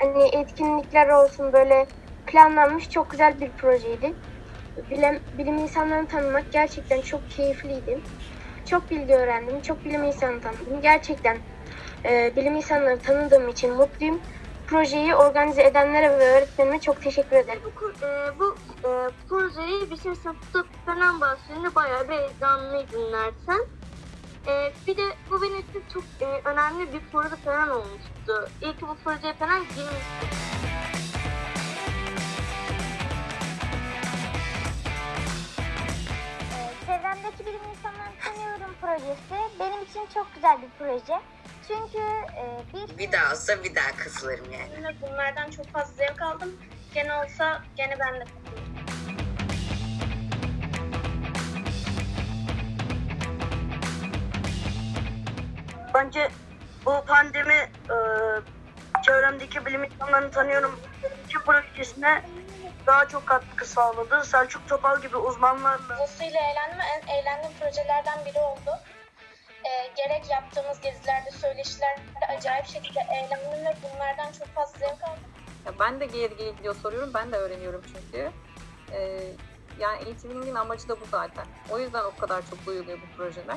hani etkinlikler olsun böyle planlanmış çok güzel bir projeydi. Bilim, bilim insanlarını tanımak gerçekten çok keyifliydi. Çok bilgi öğrendim, çok bilim insanı tanıdım. Gerçekten e, bilim insanları tanıdığım için mutluyum. Projeyi organize edenlere ve öğretmenime çok teşekkür ederim. Bu, e, bu e, projeyi bizim sınıfta falan bahsedince bayağı bir heyecanlıydın dersen. E, bir de bu benim için çok e, önemli bir proje falan olmuştu. İyi ki bu projeye falan girmiştim. Ee, Çevremdeki bilim insanlarını tanıyorum projesi benim için çok güzel bir proje. Çünkü e, bir Bir daha olsa bir daha kızlarım yani. Bunlardan çok fazla zevk aldım. Gene olsa gene ben de Bence bu pandemi e, çevremdeki bilim insanlarını tanıyorum. İki projesine daha çok katkı sağladı. Selçuk Topal gibi uzmanlarla Fazlasıyla eğlendim. En eğlendiğim projelerden biri oldu. Ee, gerek yaptığımız gezilerde, söyleşilerde acayip şekilde eğlendim ve bunlardan çok fazla zevk aldım. Ya ben de geri gidiyor soruyorum. Ben de öğreniyorum çünkü. Ee, yani eğitimin amacı da bu zaten. O yüzden o kadar çok duyuluyor bu projeler.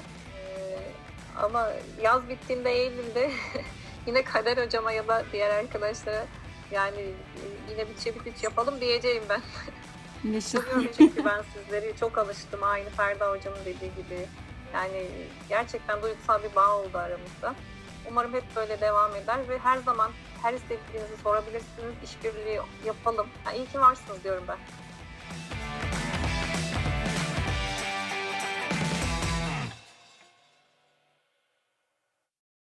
Ama yaz bittiğinde Eylül'de yine Kader hocama ya da diğer arkadaşlara yani e, yine bir çepiç yapalım diyeceğim ben. Seviyorum çünkü ben sizleri çok alıştım. Aynı Ferda hocamın dediği gibi. Yani gerçekten duygusal bir bağ oldu aramızda. Umarım hep böyle devam eder ve her zaman her istediğinizi sorabilirsiniz. İşbirliği yapalım. Yani iyi ki varsınız diyorum ben.